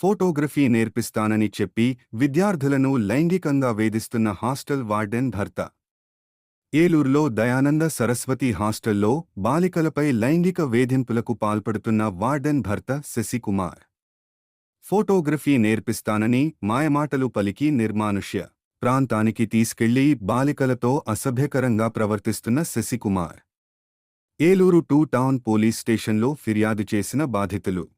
Photography నేర్పిస్తానని చెప్పి విద్యార్థులను లైంగికంగా వేధిస్తున్న హాస్టల్ వార్డెన్ భర్త. ఏలూరులో దయానంద సరస్వతి హాస్టల్లో బాలికలపై లైంగిక వేధింపులకు పాల్పడుతున్న వార్డెన్ భర్త శశికుమార్. ఫోటోగ్రఫీ నేర్పిస్తానని మాయమాటలు పలికి నిర్మానుష్య. ప్రాంతానికి తీసుకెళ్ళి బాలికలతో అసభ్యకరంగా ప్రవర్తిస్తున్న Sasikumar. Eluru two town police స్టేషన్లో ఫిర్యాదు చేసిన బాధితులు.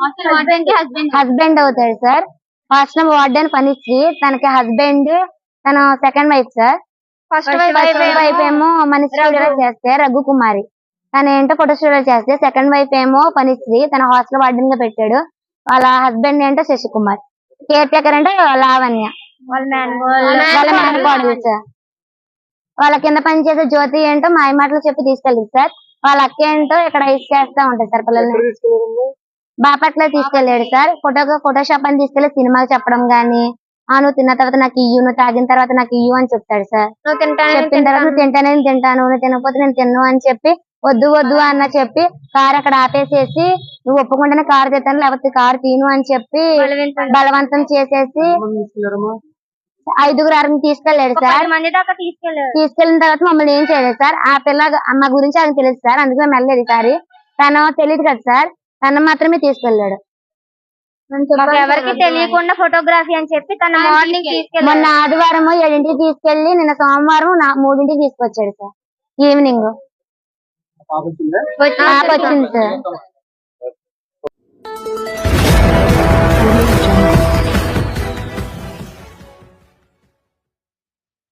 hostel? Husband అవుతాడు సార్. హాస్టల్ వార్డెన్ పనిశ్రీ తనకి హస్బెండ్ తన second wife sir. First wife ఏమో మన స్టూడియో చేస్తే రఘు కుమారి. తన ఏంటో ఫోటో స్టూడియో చేస్తే సెకండ్ వైఫ్ ఏమో పనిశ్రీ తన హాస్టల్ వార్డెన్గా పెట్టాడు. వాళ్ళ హస్బెండ్ ఏంటో శశి కుమార్ కేర్ టేకర్ అంటే లావణ్య. వాళ్ళ మేనకోడలు సార్. వాళ్ళ కింద పనిచేసే జ్యోతి ఏంటో మాయ మాటలు చెప్పి తీసుకెళ్ళింది సార్. వాళ్ళ అక్క ఏంటో ఇక్కడ ఇస్ చేస్తా ఉంటారు సార్ పిల్లల్ని? బాపట్ల తీసుకెళ్ళాడు సార్. ఫోటో ఫోటోషాప్ అని తీసుకెళ్ళి సినిమాలు చెప్పడం గానీ ఆ నువ్వు తిన్న తర్వాత నాకు ఇయ్యు నువ్వు తాగిన తర్వాత నాకు ఇయ్యు అని చెప్తాడు సార్. చెప్పిన తర్వాత నువ్వు తింటానే. నేను తింటాను నువ్వు తినకపోతే నేను తిన్ను అని చెప్పి వద్దు వద్దు అన్న చెప్పి కార్ అక్కడ ఆపేసేసి నువ్వు ఒప్పుకుంటేనే కారు తెస్తాను లేకపోతే కారు తీను అని చెప్పి బలవంతం చేసేసి? ఐదుగురు ఆరుగురు తీసుకెళ్ళాడు సార్. మంది దాకా తీసుకెళ్ళారు తీసుకెళ్ళిన తర్వాత మమ్మల్ని ఏం చేయలేదు సార్. ఆ పిల్ల మా గురించి ఆయనకు తెలుసు సార్. అందుకే మేము వెళ్ళలేదు ఈసారి తను తెలియదు కదా సార్. తను మాత్రమే తీసుకెళ్ళాడు. మాకు ఎవరికి తెలియకుండా ఫోటోగ్రఫీ అని చెప్పి తన మార్నింగ్ మొన్న ఆదివారం ఏడింటికి తీసుకెళ్ళి నిన్న సోమవారం నా మూడింటికి తీసుకొచ్చాడు సార్. ఈవినింగ్. వచ్చింది? సార్.